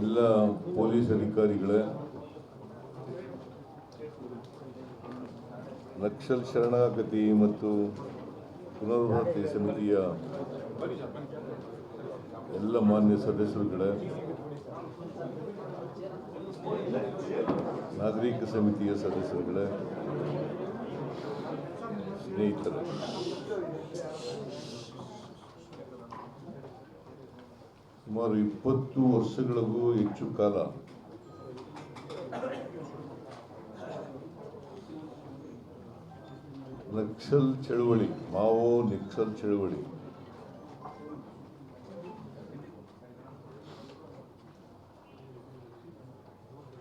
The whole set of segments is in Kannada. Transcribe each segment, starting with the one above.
ಎಲ್ಲ ಪೊಲೀಸ್ ಅಧಿಕಾರಿಗಳೇ ನಕ್ಸಲ್ ಶರಣಾಗತಿ ಮತ್ತು ಪುನರ್ವಸತಿ ಸಮಿತಿಯ ಎಲ್ಲ ಮಾನ್ಯ ಸದಸ್ಯರುಗಳೇ, ನಾಗರಿಕ ಸಮಿತಿಯ ಸದಸ್ಯರುಗಳೇ, ಸ್ನೇಹಿತರೆ. ಸುಮಾರು ಇಪ್ಪತ್ತು ವರ್ಷಗಳಿಗೂ ಹೆಚ್ಚು ಕಾಲ ನಕ್ಸಲ್ ಚಳುವಳಿ, ಮಾವೋ ನಕ್ಸಲ್ ಚಳುವಳಿ.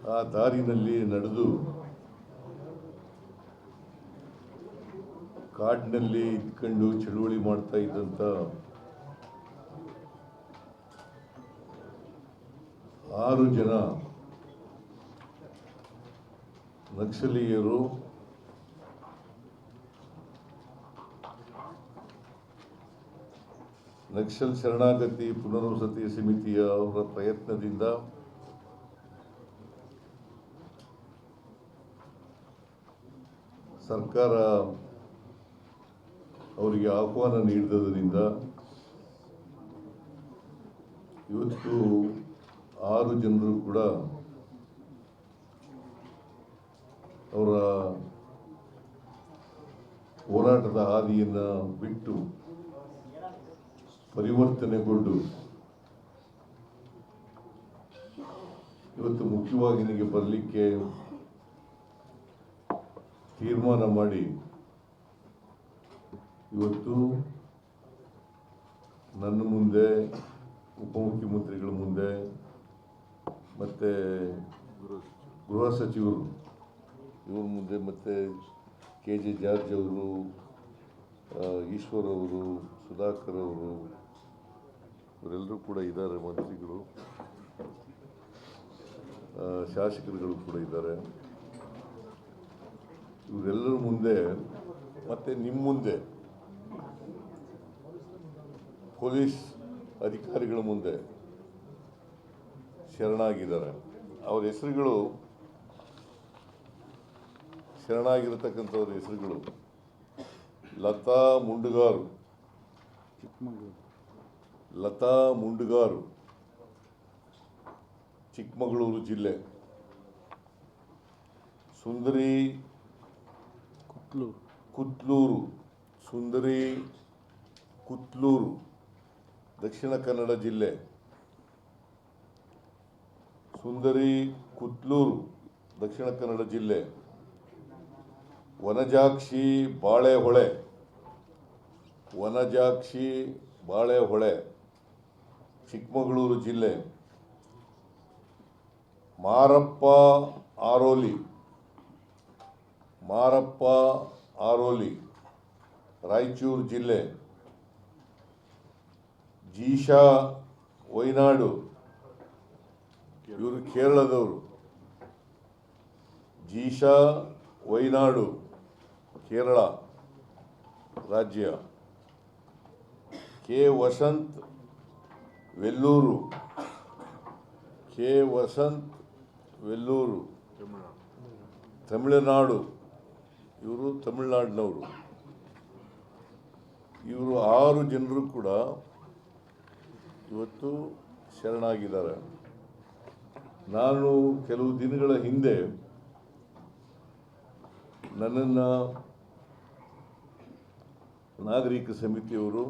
ಆ ದಾರಿನಲ್ಲಿ ನಡೆದು ಕಾಡಿನಲ್ಲಿ ಇದ್ಕೊಂಡು ಚಳುವಳಿ ಮಾಡ್ತಾ ಇದ್ದಂಥ ಆರು ಜನ ನಕ್ಸಲೀಯರು ನಕ್ಸಲ್ ಶರಣಾಗತಿ ಪುನರ್ವಸತಿ ಸಮಿತಿಯ ಅವರ ಪ್ರಯತ್ನದಿಂದ ಸರ್ಕಾರ ಅವರಿಗೆ ಆಹ್ವಾನ ನೀಡಿದ್ದರಿಂದ ಇವತ್ತು ಆರು ಜನರು ಕೂಡ ಅವರ ಹೋರಾಟದ ಹಾದಿಯನ್ನು ಬಿಟ್ಟು ಪರಿವರ್ತನೆಗೊಂಡು ಇವತ್ತು ಮುಖ್ಯವಾಗಿ ನನಗೆ ಬರಲಿಕ್ಕೆ ತೀರ್ಮಾನ ಮಾಡಿ ಇವತ್ತು ನನ್ನ ಮುಂದೆ ಉಪಮುಖ್ಯಮಂತ್ರಿಗಳ ಮುಂದೆ ಮತ್ತು ಗೃಹ ಸಚಿವರು, ಇವ್ರ ಮುಂದೆ ಮತ್ತು ಕೆ ಜೆ ಜಾರ್ಜ್ ಅವರು ಈಶ್ವರ್ ಅವರು, ಸುಧಾಕರ್ ಅವರು, ಇವರೆಲ್ಲರೂ ಕೂಡ ಇದ್ದಾರೆ, ಮಂತ್ರಿಗಳು. ಶಾಸಕರುಗಳು ಕೂಡ ಇದ್ದಾರೆ. ಇವರೆಲ್ಲರ ಮುಂದೆ, ಮತ್ತು ನಿಮ್ಮ ಮುಂದೆ, ಪೊಲೀಸ್ ಅಧಿಕಾರಿಗಳ ಮುಂದೆ ಶರಣಾಗಿದ್ದಾರೆ. ಅವ್ರ ಹೆಸರುಗಳು ಶರಣಾಗಿರತಕ್ಕಂಥವ್ರ ಹೆಸರುಗಳು ಲತಾ ಮುಂಡುಗಾರು. ಲತಾ ಮುಂಡುಗಾರು, ಚಿಕ್ಕಮಗಳೂರು ಜಿಲ್ಲೆ. ಸುಂದರಿ ಕುತ್ಲೂರು. ಕುತ್ಲೂರು ಸುಂದರಿ ಕುತ್ಲೂರು, ದಕ್ಷಿಣ ಕನ್ನಡ ಜಿಲ್ಲೆ. ಸುಂದರಿ ಕುತ್ಲೂರು, ದಕ್ಷಿಣ ಕನ್ನಡ ಜಿಲ್ಲೆ. ವನಜಾಕ್ಷಿ ಬಾಳೆಹೊಳೆ. ವನಜಾಕ್ಷಿ ಬಾಳೆಹೊಳೆ, ಚಿಕ್ಕಮಗಳೂರು ಜಿಲ್ಲೆ. ಮಾರಪ್ಪ ಆರೋಲಿ. ಮಾರಪ್ಪ ಆರೋಲಿ, ರಾಯಚೂರು ಜಿಲ್ಲೆ. ಜೀಶಾ, ವೈನಾಡು. ಇವರು ಕೇರಳದವರು. ಜೀಶಾ, ವೈನಾಡು, ಕೇರಳ ರಾಜ್ಯ. ಕೆ. ವಸಂತ್, ವೆಲ್ಲೂರು. ಕೆ. ವಸಂತ್, ವೆಲ್ಲೂರು. ತಮಿಳುನಾಡು. ಇವರು ತಮಿಳುನಾಡಿನವರು. ಇವರು ಆರು ಜನರು ಕೂಡ ಇವತ್ತು ಶರಣಾಗಿದ್ದಾರೆ. ನಾನು ಕೆಲವು ದಿನಗಳ ಹಿಂದೆ ನನ್ನನ್ನು ನಾಗರಿಕ ಸಮಿತಿಯವರು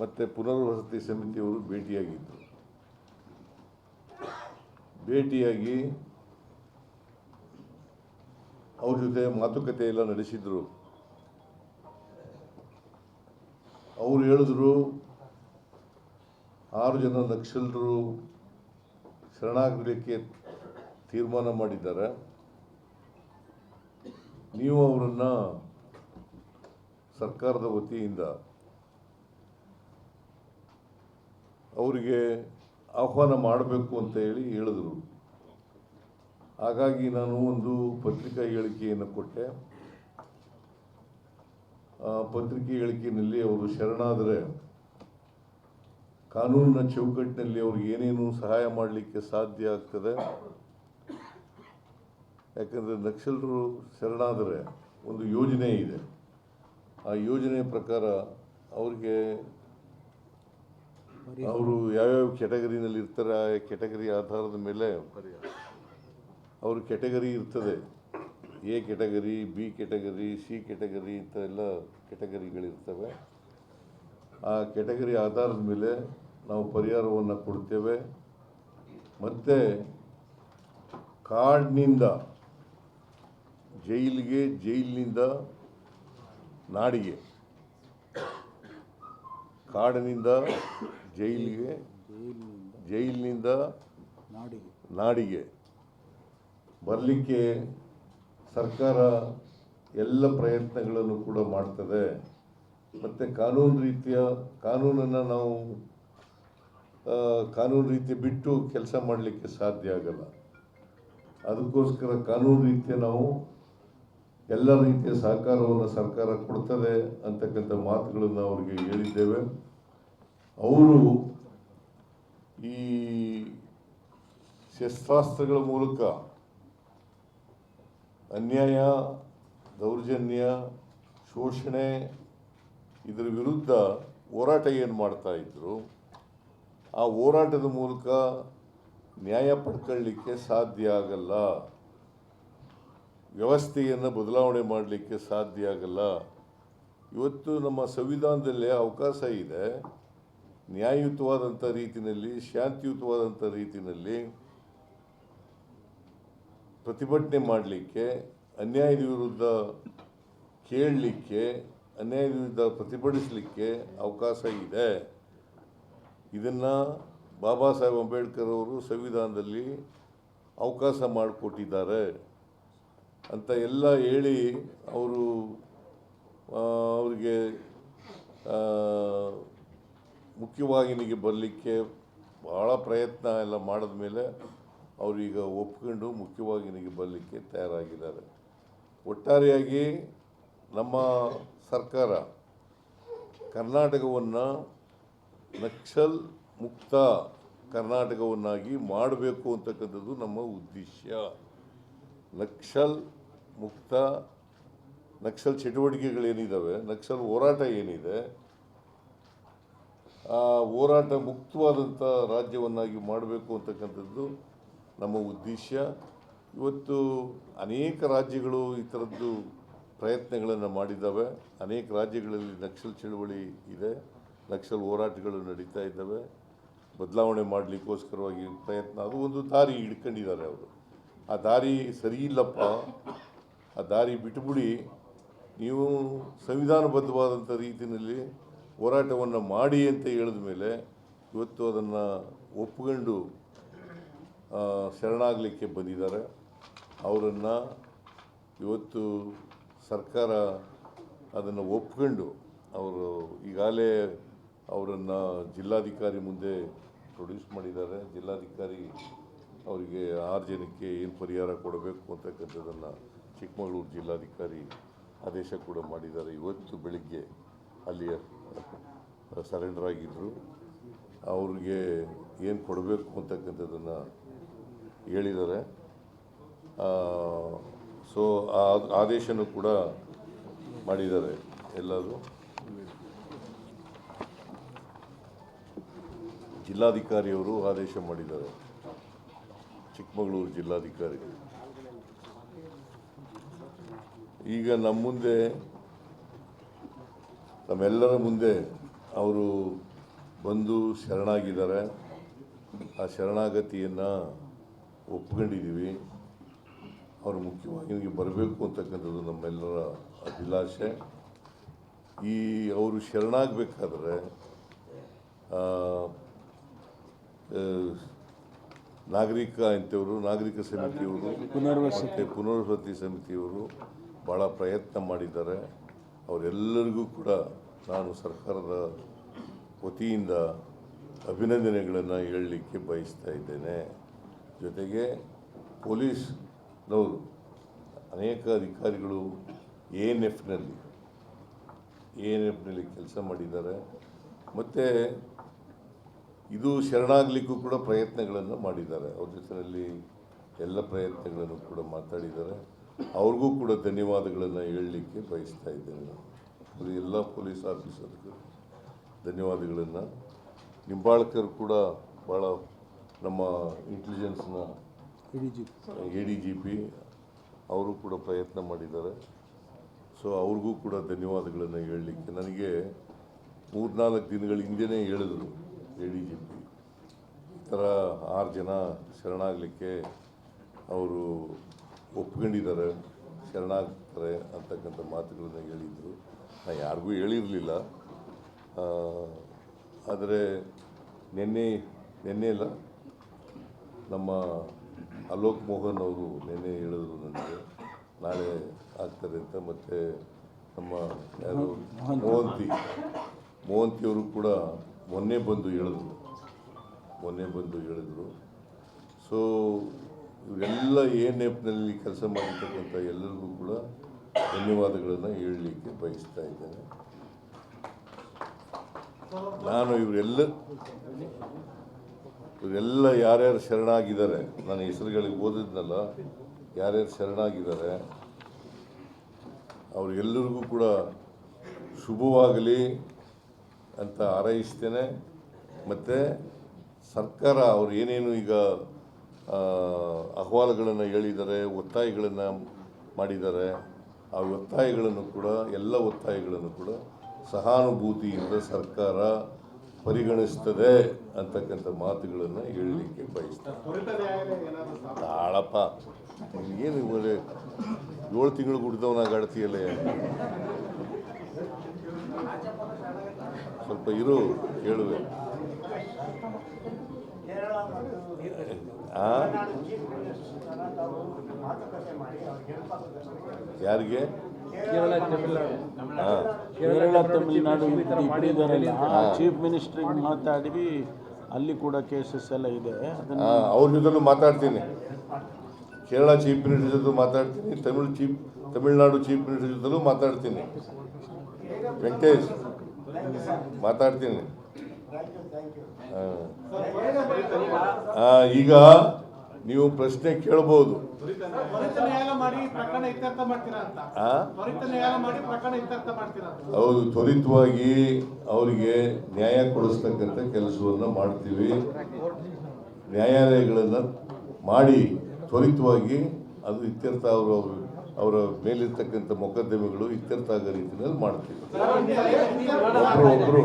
ಮತ್ತು ಪುನರ್ವಸತಿ ಸಮಿತಿಯವರು ಭೇಟಿಯಾಗಿದ್ದರು ಭೇಟಿಯಾಗಿ ಅವ್ರ ಜೊತೆ ಮಾತುಕತೆ ಎಲ್ಲ ನಡೆಸಿದ್ರು. ಅವರು ಹೇಳಿದ್ರು, ಆರು ಜನ ನಕ್ಸಲರು ಶರಣಾಗಲಿಕ್ಕೆ ತೀರ್ಮಾನ ಮಾಡಿದ್ದಾರೆ. ನೀವು ಅವರನ್ನು ಸರ್ಕಾರದ ವತಿಯಿಂದ ಅವರಿಗೆ ಆಹ್ವಾನ ಮಾಡಬೇಕು ಅಂತ ಹೇಳಿ ಹೇಳಿದ್ರು. ಹಾಗಾಗಿ ನಾನು ಒಂದು ಪತ್ರಿಕಾ ಹೇಳಿಕೆಯನ್ನು ಕೊಟ್ಟೆ. ಪತ್ರಿಕೆ ಹೇಳಿಕೆಯಲ್ಲಿ ಅವರು ಶರಣಾದರೆ ಕಾನೂನಿನ ಚೌಕಟ್ಟಿನಲ್ಲಿ ಅವ್ರಿಗೆ ಏನೇನು ಸಹಾಯ ಮಾಡಲಿಕ್ಕೆ ಸಾಧ್ಯ ಆಗ್ತದೆ? ಯಾಕಂದರೆ ನಕ್ಸಲರು ಶರಣಾದರೆ ಒಂದು ಯೋಜನೆ ಇದೆ. ಆ ಯೋಜನೆ ಪ್ರಕಾರ ಅವ್ರಿಗೆ ಅವರು ಯಾವ್ಯಾವ ಕೆಟಗರಿನಲ್ಲಿ ಇರ್ತಾರೆ, ಆ ಕೆಟಗರಿ ಆಧಾರದ ಮೇಲೆ ಅವ್ರ ಕೆಟಗರಿ ಇರ್ತದೆ. A category B category C category ಇಂಥ ಎಲ್ಲ ಕೆಟಗರಿಗಳಿರ್ತವೆ ಆ ಕೆಟಗರಿ ಆಧಾರದ ಮೇಲೆ ನಾವು ಪರಿಹಾರವನ್ನು ಕೊಡ್ತೇವೆ. ಮತ್ತು ಕಾರ್ಡ್ನಿಂದ ಜೈಲಿಗೆ, ಜೈಲಿನಿಂದ ನಾಡಿಗೆ. ಕಾಡಿನಿಂದ, ಜೈಲಿಗೆ, ಜೈಲಿನಿಂದ ನಾಡಿಗೆ ನಾಡಿಗೆ. ಬರಲಿಕ್ಕೆ ಸರ್ಕಾರ ಎಲ್ಲ ಪ್ರಯತ್ನಗಳನ್ನು ಕೂಡ ಮಾಡ್ತದೆ. ಮತ್ತು ಕಾನೂನು ರೀತಿಯ ಕಾನೂನನ್ನು ನಾವು ಕಾನೂನು ರೀತಿ ಬಿಟ್ಟು ಕೆಲಸ ಮಾಡಲಿಕ್ಕೆ ಸಾಧ್ಯ ಆಗಲ್ಲ. ಅದಕ್ಕೋಸ್ಕರ ಕಾನೂನು ರೀತಿಯ ನಾವು ಎಲ್ಲ ರೀತಿಯ ಸಹಕಾರವನ್ನು ಸರ್ಕಾರ ಕೊಡ್ತದೆ ಅಂತಕ್ಕಂಥ ಮಾತುಗಳನ್ನು ಅವರಿಗೆ ಹೇಳಿದ್ದೇವೆ. ಅವರು ಈ ಶಸ್ತ್ರಾಸ್ತ್ರಗಳ ಮೂಲಕ ಅನ್ಯಾಯ, ದೌರ್ಜನ್ಯ, ಶೋಷಣೆ ಇದರ ವಿರುದ್ಧ ಹೋರಾಟ ಏನು ಮಾಡ್ತಾ ಇದ್ದರು ಆ ಹೋರಾಟದ ಮೂಲಕ ನ್ಯಾಯ ಪಡ್ಕೊಳ್ಳಿಕ್ಕೆ ಸಾಧ್ಯ ಆಗಲ್ಲ. ವ್ಯವಸ್ಥೆಯನ್ನು ಬದಲಾವಣೆ ಮಾಡಲಿಕ್ಕೆ ಸಾಧ್ಯ ಆಗಲ್ಲ. ಇವತ್ತು ನಮ್ಮ ಸಂವಿಧಾನದಲ್ಲೇ ಅವಕಾಶ ಇದೆ. ನ್ಯಾಯಯುತವಾದಂಥ ರೀತಿಯಲ್ಲಿ ಶಾಂತಿಯುತವಾದಂಥ ರೀತಿಯಲ್ಲಿ ಪ್ರತಿಭಟನೆ ಮಾಡಲಿಕ್ಕೆ, ಅನ್ಯಾಯದ ವಿರುದ್ಧ ಕೇಳಲಿಕ್ಕೆ ಅನ್ಯಾಯದ ವಿರುದ್ಧ ಪ್ರತಿಭಟಿಸಲಿಕ್ಕೆ ಅವಕಾಶ ಇದೆ. ಇದನ್ನು ಬಾಬಾ ಸಾಹೇಬ್ ಅಂಬೇಡ್ಕರ್ ಅವರು ಸಂವಿಧಾನದಲ್ಲಿ ಅವಕಾಶ ಮಾಡಿಕೊಟ್ಟಿದ್ದಾರೆ ಅಂತ ಎಲ್ಲ ಹೇಳಿ ಅವರು ಅವರಿಗೆ ಮುಖ್ಯವಾಹಿನಿಗೆ ಬರಲಿಕ್ಕೆ ಭಾಳ ಪ್ರಯತ್ನ ಎಲ್ಲ ಮಾಡಿದ ಮೇಲೆ ಅವರೀಗ ಒಪ್ಕೊಂಡು ಮುಖ್ಯವಾಹಿನಿಗೆ ಬರಲಿಕ್ಕೆ ತಯಾರಾಗಿದ್ದಾರೆ. ಒಟ್ಟಾರೆಯಾಗಿ ನಮ್ಮ ಸರ್ಕಾರ ಕರ್ನಾಟಕವನ್ನು ನಕ್ಸಲ್ ಮುಕ್ತ ಕರ್ನಾಟಕವನ್ನಾಗಿ ಮಾಡಬೇಕು ಅಂತಕ್ಕಂಥದ್ದು ನಮ್ಮ ಉದ್ದೇಶ. ನಕ್ಸಲ್ ಮುಕ್ತ, ನಕ್ಸಲ್ ಚಟುವಟಿಕೆಗಳೇನಿದ್ದಾವೆ ನಕ್ಸಲ್ ಹೋರಾಟ ಏನಿದೆ, ಆ ಹೋರಾಟ ಮುಕ್ತವಾದಂಥ ರಾಜ್ಯವನ್ನಾಗಿ ಮಾಡಬೇಕು ಅಂತಕ್ಕಂಥದ್ದು ನಮ್ಮ ಉದ್ದೇಶ. ಇವತ್ತು ಅನೇಕ ರಾಜ್ಯಗಳು ಈ ಥರದ್ದು ಪ್ರಯತ್ನಗಳನ್ನು ಮಾಡಿದ್ದಾವೆ. ಅನೇಕ ರಾಜ್ಯಗಳಲ್ಲಿ ನಕ್ಸಲ್ ಚಳುವಳಿ ಇದೆ. ನಕ್ಸಲ್ ಹೋರಾಟಗಳು ನಡೀತಾ ಇದ್ದಾವೆ. ಬದಲಾವಣೆ ಮಾಡಲಿಕ್ಕೋಸ್ಕರವಾಗಿ ಪ್ರಯತ್ನ. ಅದು ಒಂದು ದಾರಿ ಹಿಡ್ಕೊಂಡಿದ್ದಾರೆ ಅವರು. ಆ ದಾರಿ ಸರಿ ಇಲ್ಲಪ್ಪ. ಆ ದಾರಿ ಬಿಟ್ಬಿಡಿ. ನೀವು ಸಂವಿಧಾನಬದ್ಧವಾದಂಥ ರೀತಿಯಲ್ಲಿ ಹೋರಾಟವನ್ನು ಮಾಡಿ ಅಂತ ಹೇಳಿದ ಮೇಲೆ ಇವತ್ತು ಅದನ್ನು ಒಪ್ಪಿಕೊಂಡು ಶರಣಾಗಲಿಕ್ಕೆ ಬಂದಿದ್ದಾರೆ. ಅವರನ್ನು ಇವತ್ತು ಸರ್ಕಾರ ಅದನ್ನು ಒಪ್ಕೊಂಡು ಅವರು ಈಗಾಗಲೇ ಅವರನ್ನು ಜಿಲ್ಲಾಧಿಕಾರಿ ಮುಂದೆ ಪ್ರೊಡ್ಯೂಸ್ ಮಾಡಿದ್ದಾರೆ. ಜಿಲ್ಲಾಧಿಕಾರಿ ಅವರಿಗೆ ಆರು ಜನಕ್ಕೆ ಏನು ಪರಿಹಾರ ಕೊಡಬೇಕು ಅಂತಕ್ಕಂಥದ್ದನ್ನು ಚಿಕ್ಕಮಗಳೂರು ಜಿಲ್ಲಾಧಿಕಾರಿ ಆದೇಶ ಕೂಡ ಮಾಡಿದ್ದಾರೆ. ಇವತ್ತು ಬೆಳಿಗ್ಗೆ ಅಲ್ಲಿಯ ಸರೆಂಡರ್ ಆಗಿದ್ದರು ಅವ್ರಿಗೆ ಏನು ಕೊಡಬೇಕು ಅಂತಕ್ಕಂಥದ್ದನ್ನು ಹೇಳಿದ್ದಾರೆ. ಸೊ ಆ ಆದೇಶನೂ ಕೂಡ ಮಾಡಿದ್ದಾರೆ ಎಲ್ಲರೂ. ಜಿಲ್ಲಾಧಿಕಾರಿಯವರು ಆದೇಶ ಮಾಡಿದ್ದಾರೆ. ಚಿಕ್ಕಮಗಳೂರು ಜಿಲ್ಲಾಧಿಕಾರಿ. ಈಗ ನಮ್ಮ ಮುಂದೆ, ನಮ್ಮೆಲ್ಲರ ಮುಂದೆ ಅವರು ಬಂದು ಶರಣಾಗಿದ್ದಾರೆ. ಆ ಶರಣಾಗತಿಯನ್ನು ಒಪ್ಕೊಂಡಿದ್ದೀವಿ. ಅವರು ಮುಖ್ಯವಾಗಿ ಬರಬೇಕು ಅಂತಕ್ಕಂಥದ್ದು ನಮ್ಮೆಲ್ಲರ ಅಭಿಲಾಷೆ ಈ ಅವರು ಶರಣಾಗಬೇಕಾದ್ರೆ ನಾಗರಿಕ ಅಂತವರು ನಾಗರಿಕ ಸಮಿತಿಯವರು ಪುನರ್ವಸತಿ. ಪುನರ್ವಸತಿ ಸಮಿತಿಯವರು ಭಾಳ ಪ್ರಯತ್ನ ಮಾಡಿದ್ದಾರೆ ಅವರೆಲ್ಲರಿಗೂ ಕೂಡ ನಾನು ಸರ್ಕಾರದ ವತಿಯಿಂದ ಅಭಿನಂದನೆಗಳನ್ನು ಹೇಳಲಿಕ್ಕೆ ಬಯಸ್ತಾ ಇದ್ದೇನೆ ಜೊತೆಗೆ ಪೊಲೀಸ್ನವರು ಅನೇಕ ಅಧಿಕಾರಿಗಳು ಎ ಎನ್ ಎಫ್ನಲ್ಲಿ ಎ ಎನ್ ಎಫ್ನಲ್ಲಿ ಕೆಲಸ ಮಾಡಿದ್ದಾರೆ. ಮತ್ತು ಇದು ಶರಣಾಗಲಿಕ್ಕೂ ಕೂಡ ಪ್ರಯತ್ನಗಳನ್ನು ಮಾಡಿದ್ದಾರೆ. ಅವ್ರ ಜೊತೆಯಲ್ಲಿ ಎಲ್ಲ ಪ್ರಯತ್ನಗಳನ್ನು ಕೂಡ ಮಾತಾಡಿದ್ದಾರೆ. ಅವ್ರಿಗೂ ಕೂಡ ಧನ್ಯವಾದಗಳನ್ನು ಹೇಳಲಿಕ್ಕೆ ಬಯಸ್ತಾ ಇದ್ದೇನೆ ನಾನು. ಎಲ್ಲ ಪೊಲೀಸ್ ಆಫೀಸರ್ಗೂ ಧನ್ಯವಾದಗಳನ್ನು. ನಿಂಬಾಳ್ಕರ್ ಕೂಡ ಭಾಳ ನಮ್ಮ ಇಂಟೆಲಿಜೆನ್ಸ್ನ ಎ ಡಿ ಜಿ ಪಿ ಅವರು ಕೂಡ ಪ್ರಯತ್ನ ಮಾಡಿದ್ದಾರೆ. ಸೊ ಅವ್ರಿಗೂ ಕೂಡ ಧನ್ಯವಾದಗಳನ್ನು ಹೇಳಲಿಕ್ಕೆ. ನನಗೆ ಮೂರ್ನಾಲ್ಕು ದಿನಗಳ ಹಿಂದೆನೇ ಹೇಳಿದ್ರು ಎ ಡಿ ಜಿ ಪಿ ಈ ಥರ ಆರು ಜನ ಶರಣಾಗಲಿಕ್ಕೆ ಅವರು ಒಪ್ಕೊಂಡಿದ್ದಾರೆ. ಶರಣಾಗ್ತಾರೆ ಅಂತಕ್ಕಂಥ ಮಾತುಗಳನ್ನು ಹೇಳಿದರು. ನಾನು ಯಾರಿಗೂ ಹೇಳಿರಲಿಲ್ಲ. ಆದರೆ ನಿನ್ನೆ ನಿನ್ನೆ ಇಲ್ಲ ನಮ್ಮ ಅಲೋಕ್ ಮೋಹನ್ ಅವರು ನಿನ್ನೆ ಹೇಳಿದ್ರು ನನಗೆ. ನಾಳೆ ಆಗ್ತಾರೆ ಅಂತ ಮತ್ತು ನಮ್ಮ ಯಾರು? ಮೋಹಂತಿ. ಅವರು ಕೂಡ ಮೊನ್ನೆ ಬಂದು ಹೇಳಿದ್ರು. ಮೊನ್ನೆ ಬಂದು ಹೇಳಿದರು. ಸೊ ಇವರೆಲ್ಲ ಏನು ನೆಪದಲ್ಲಿ ಕೆಲಸ ಮಾಡಿರ್ತಕ್ಕಂಥ ಎಲ್ಲರಿಗೂ ಕೂಡ ಧನ್ಯವಾದಗಳನ್ನು ಹೇಳಲಿಕ್ಕೆ ಬಯಸ್ತಾ ಇದ್ದೇನೆ. ನಾನು ಇವರೆಲ್ಲ ಇವರೆಲ್ಲ ಯಾರ್ಯಾರು ಶರಣಾಗಿದ್ದಾರೆ, ನನ್ನ ಹೆಸರುಗಳಿಗೆ ಓದಿದ್ನಲ್ಲ, ಯಾರ್ಯಾರು ಶರಣಾಗಿದ್ದಾರೆ, ಅವ್ರಿಗೆಲ್ಲರಿಗೂ ಕೂಡ ಶುಭವಾಗಲಿ ಅಂತ ಹಾರೈಸ್ತೇನೆ. ಮತ್ತು ಸರ್ಕಾರ ಅವರು ಏನೇನು ಈಗ ಅಹವಾಲುಗಳನ್ನು ಹೇಳಿದ್ದಾರೆ, ಒತ್ತಾಯಗಳನ್ನು ಮಾಡಿದ್ದಾರೆ, ಆ ಒತ್ತಾಯಗಳನ್ನು ಕೂಡ, ಎಲ್ಲ ಒತ್ತಾಯಗಳನ್ನು ಕೂಡ ಸಹಾನುಭೂತಿಯಿಂದ ಸರ್ಕಾರ ಪರಿಗಣಿಸ್ತದೆ ಅಂತಕ್ಕಂಥ ಮಾತುಗಳನ್ನು ಹೇಳಲಿಕ್ಕೆ ಬಯಸ್ತಾರೆ ತಾಳಪ್ಪ ಏನು ಒಳ್ಳೆ ಏಳು ತಿಂಗಳು ಗುಡ್ದವನಾಗ ಆಡ್ತೀಯಲ್ಲ ಸ್ವಲ್ಪ ಇರು, ಕೇಳುವೆ? ಯಾರಿಗೆ? ಕೇರಳ ತಮಿಳುನಾಡು. ಮಾಡಿದಾರಲ್ಲ ಚೀಫ್ ಮಿನಿಸ್ಟ್ರಿಗೆ ಮಾತಾಡಿ ಅಲ್ಲಿ ಕೂಡ ಕೇಸಸ್ ಎಲ್ಲ ಇದೆ. ಅವ್ರ ಜೊತೆಲೂ ಮಾತಾಡ್ತೀನಿ. ಕೇರಳ ಚೀಫ್ ಮಿನಿಸ್ಟರ್ ಜೊತೆ ಮಾತಾಡ್ತೀನಿ. Tamil chief Tamil Nadu chief minister ಜೊತೆಲೂ ಮಾತಾಡ್ತೀನಿ. ವೆಂಕಟೇಶ್ ಮಾತಾಡ್ತೀನಿ. ಈಗ ನೀವು ಪ್ರಶ್ನೆ ಕೇಳ್ಬೋದು. ಹೌದು ತ್ವರಿತವಾಗಿ ಅವರಿಗೆ ನ್ಯಾಯ ಕೊಡಿಸ್ತಕ್ಕಂಥ ಕೆಲಸವನ್ನು ಮಾಡ್ತೀವಿ. ನ್ಯಾಯಾಲಯಗಳನ್ನು ಮಾಡಿ ತ್ವರಿತವಾಗಿ ಅದು ಇತ್ಯರ್ಥ ಅವರು ಅವರ ಮೇಲಿರ್ತಕ್ಕಂಥ ಮೊಕದ್ದಮೆಗಳು ಇತ್ಯರ್ಥ ಆಗೋ ರೀತಿಯಲ್ಲಿ ಮಾಡ್ತೀವಿ. ಒಬ್ಬರು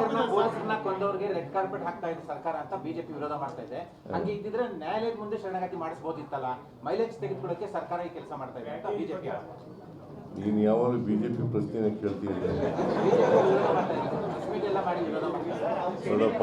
ಕೊಡ್ತಾರೆ ಪೊಲೀಸರನ್ನ ರೆಡ್ ಕಾರ್ಪೆಟ್ ಹಾಕ್ತಾ ಇದೆ ಸರ್ಕಾರ ಅಂತ ಬಿಜೆಪಿ ವಿರೋಧ ಮಾಡ್ತಾ ಇದೆ. ಹಂಗೆ ಇದ್ದಿದ್ರೆ ನ್ಯಾಯಾಲಯದ ಮುಂದೆ ಶರಣಾಗತಿ ಮಾಡಿಸಬಹುದಿತ್ತಲ್ಲ ಮೈಲೇಜ್ ತೆಗೆದುಕೊಳ್ಳಕ್ಕೆ ಸರ್ಕಾರ ಈ ಕೆಲಸ ಮಾಡ್ತಾ ಇದೆ ಅಂತ ಬಿಜೆಪಿ ನೀನು ಯಾವಾಗಲೂ ಬಿ ಜೆ ಪಿ ಪ್ರಶ್ನೆನ ಕೇಳ್ತೀನಿ ಎಲ್ಲ ಮಾಡಿ ವಿರೋಧ ನೋಡಪ್ಪ.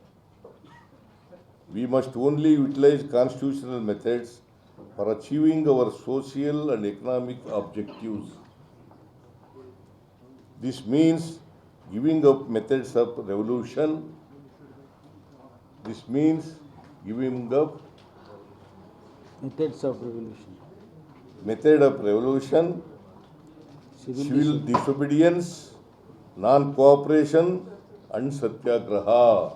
We must only utilize constitutional methods for achieving our social and economic objectives. This means giving up methods of revolution. This means giving up methods of revolution. Method of revolution, civil, civil disobedience, non-cooperation, and satyagraha.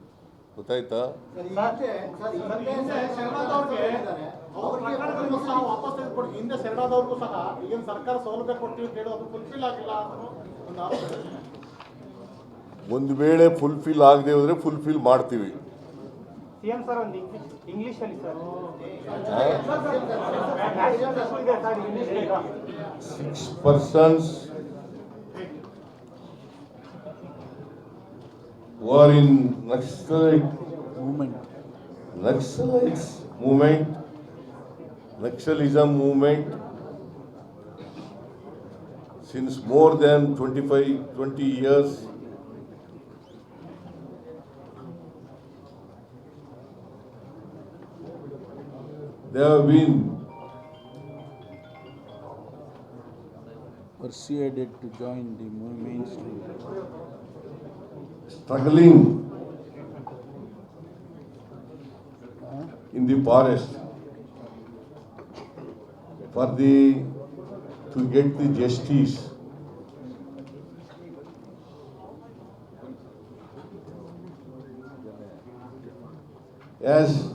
ಗೊತ್ತಾಯ್ತಾ? ಒಂದು ವೇಳೆ ಫುಲ್ಫಿಲ್ ಆಗದೆ ಹೋದ್ರೆ ಫುಲ್ಫಿಲ್ ಮಾಡ್ತೀವಿ. Six sir war in Naxalite movement, Naxalites movement, Naxalism movement since more than 25, 20 years. They have been persuaded to join the mainstream struggling in the forest. For the to get the justice. As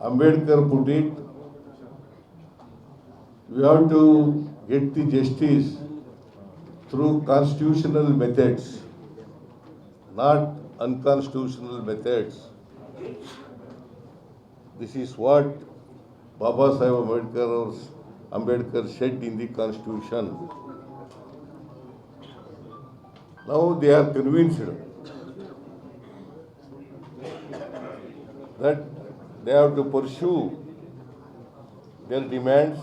Ambedkar put it, we have to get the justice through constitutional methods not unconstitutional methods. This is what Baba Sahib Ambedkar Ambedkar said in the constitution. Now they are convinced that they have to pursue their demands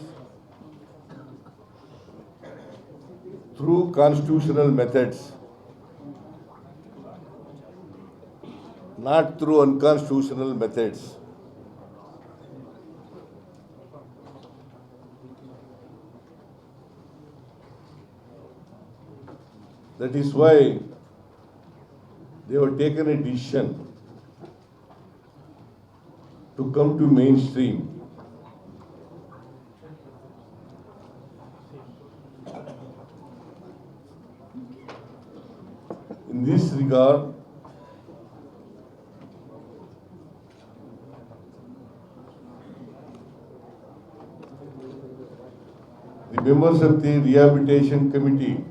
through constitutional methods. Not through unconstitutional methods. That is why they have taken a decision to come to mainstream. In this regard, the members of the rehabilitation committee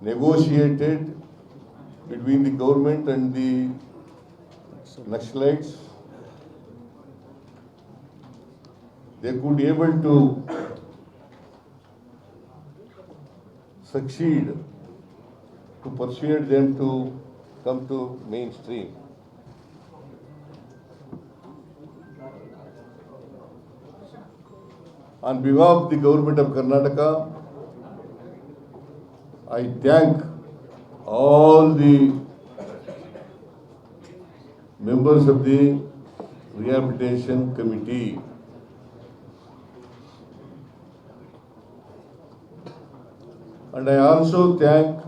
negotiated between the government and the Naxalites. They could be able to succeed to persuade them to come to mainstream. On behalf of the government of Karnataka, I thank all the members of the rehabilitation committee. And I also thank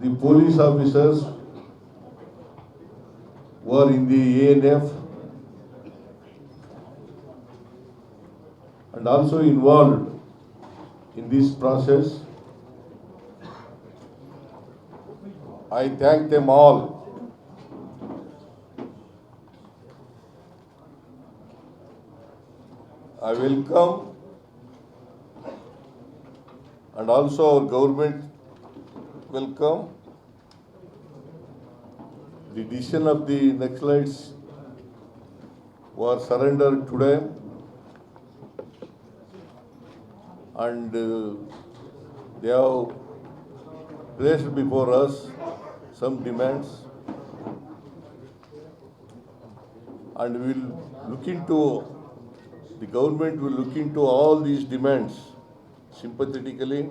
the police officers who are in the ANF and also involved in this process. I thank them all. I welcome and also our government welcome the decision of the Naxalites who are surrendered today and uh, they have placed before us some demands. And we will look into, the government will look into all these demands sympathetically.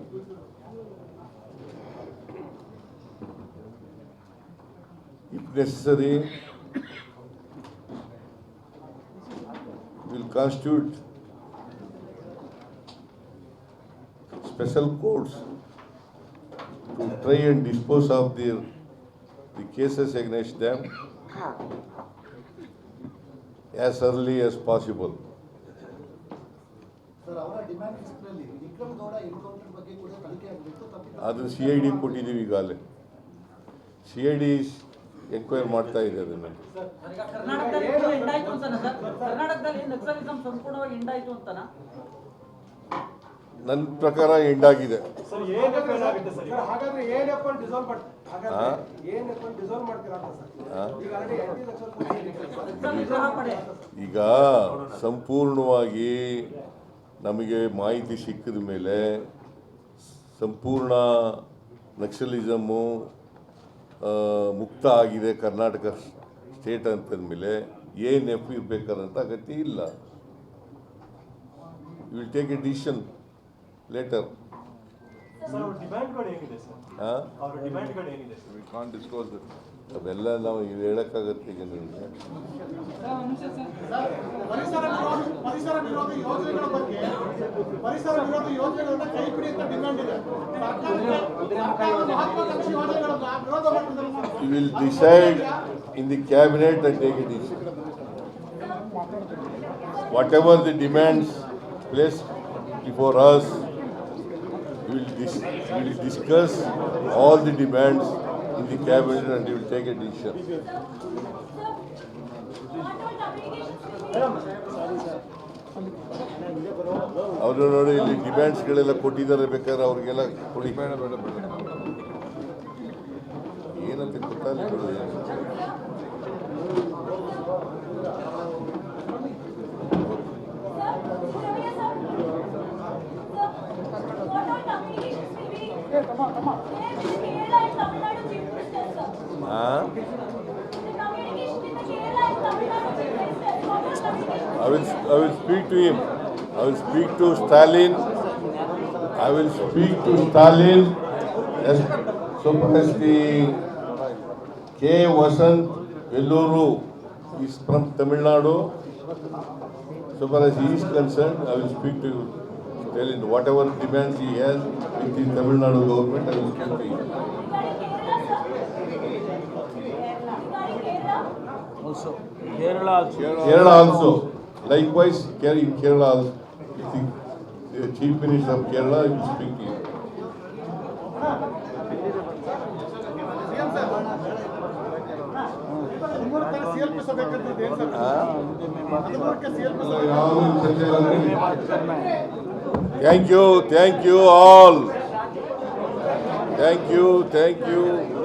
If necessary will constitute special courts to try and dispose of their, the cases against them as early as possible. ಅದನ್ನು ಸಿ ಐ ಡಿ ಕೊಟ್ಟಿದ್ದೀವಿ ಈಗಾಗಲೇ. ಸಿ ಐ ಡಿ ಎಂಕ್ವೈರಿ ಮಾಡ್ತಾ ಇದೆ ಅದನ್ನು. ಕರ್ನಾಟಕದಲ್ಲಿ ಕೂಡ ಎಂಡಾಯ್ತು ಅಂತಾನ ಸರ್? ಕರ್ನಾಟಕದಲ್ಲಿ ನಕ್ಸಲಿಸಂ ಸಂಪೂರ್ಣವಾಗಿ ಎಂಡಾಯ್ತು ಅಂತಾನ? ನನ್ನ ಪ್ರಕಾರ ಎಂಡ್ ಆಗಿದೆ ಈಗ ಸಂಪೂರ್ಣವಾಗಿ ನಮಗೆ ಮಾಹಿತಿ ಸಿಕ್ಕಿದ ಮೇಲೆ ಸಂಪೂರ್ಣ ನಕ್ಸಲಿಸಮು ಮುಕ್ತ ಆಗಿದೆ ಕರ್ನಾಟಕ ಸ್ಟೇಟ್ ಅಂತಂದಮೇಲೆ ಏನು ಎಫ್ ಇರಬೇಕಾದಂಥ ಅಗತ್ಯ ಇಲ್ಲ. Will take a decision later sir ಅವ್ರ ಡಿಮ್ಯಾಂಡ್ಗಳು ಏನಿದೆ ಸರ್ ಹಾಂ ಅವ್ರ ಡಿಮ್ಯಾಂಡ್ಗಳು ಏನಿದೆ ಅವೆಲ್ಲ ನಾವು ಇದು ಹೇಳೋಕ್ಕಾಗತ್ತೆ ಈಗ ನಿಮಗೆ ಪರಿಸರ ವಿರೋಧಿ ಪರಿಸರ ವಿರೋಧಿ ಯೋಜನೆಗಳ ಬಗ್ಗೆ ಪರಿಸರ ವಿರೋಧಿ ಯೋಜನೆಗಳನ್ನ ಕೈ ಬಿಡಿ ಅಂತ ಡಿಮ್ಯಾಂಡ್ ಇದೆ. ಸರ್ಕಾರಕ್ಕೆ ಸರ್ಕಾರದ ಮಹತ್ವಾಕಾಂಕ್ಷಿ ಯೋಜನೆಗಳನ್ನ ವಿರೋಧ ಮಾಡ್ತಿದ್ದಾರೆ sir. You will decide in the cabinet and take a decision. Whatever the demands placed before us, we will dis- we'll will discuss all the demands in the cabinet and we will take a decision. ಅವರು ನೋಡಿ ಇಲ್ಲಿ ಡಿಮ್ಯಾಂಡ್ಸ್ಗಳೆಲ್ಲ ಕೊಟ್ಟಿದ್ದಾರೆ ಬೇಕಾದ್ರೆ ಅವ್ರಿಗೆಲ್ಲ ಕೊಡಿ ಏನಂತ ಗೊತ್ತಾಗಲಿಲ್ಲ I will, I will speak to him. I will speak to Stalin. I will speak to Stalin as so as the K. Vasant Velluru is from Tamil Nadu. So far as he is concerned, I will speak to Stalin. Whatever demands he has with the Tamil Nadu government, I will speak to him. also. Kerala also. Kerala also. Likewise, in Kerala, I think the Chief Minister of Kerala will speak. Thank you, thank you all. Thank you, thank you.